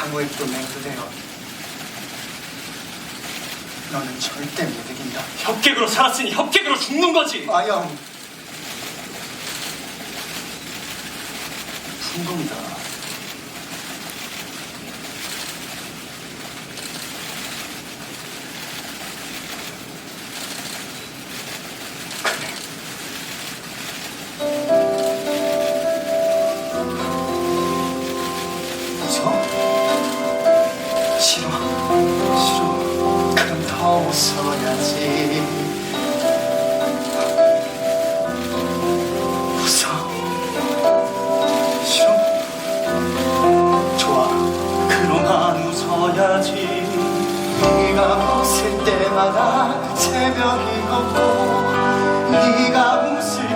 꿈에 그대여 너는 절대 못 이긴다. 협객으로 살았으니 협객으로 죽는 거지. 아영 풍금이다 웃어야지. 웃어 싫어 좋아. 그동안 웃어야지. 네가 웃을 때마다 새벽이 걷고 네가 웃을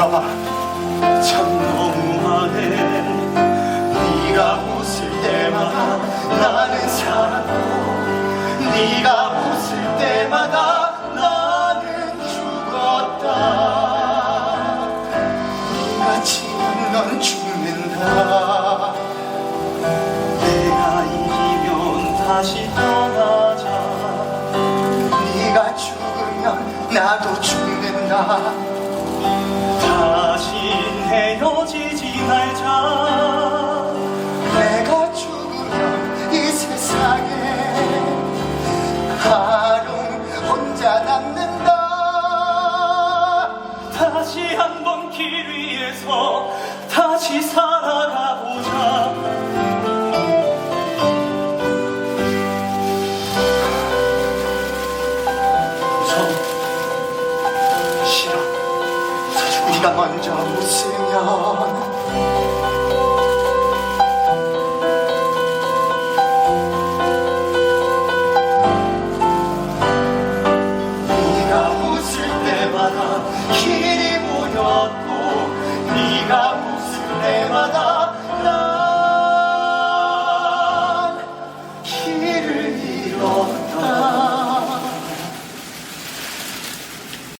울어봐 참 너무하네 네가 웃을 때마다 나는 살았고 네가 웃을 때마다 나는 죽었다. 네가 지면 넌 죽는다. 내가 이기면 다시 떠나자. 네가 죽으면 나도 죽는다 위에서 다시 살아가보자. 네가 먼저 웃으면 네가 웃을 때마다 길이 보였고 네가 웃을 때마다 난 길을 잃어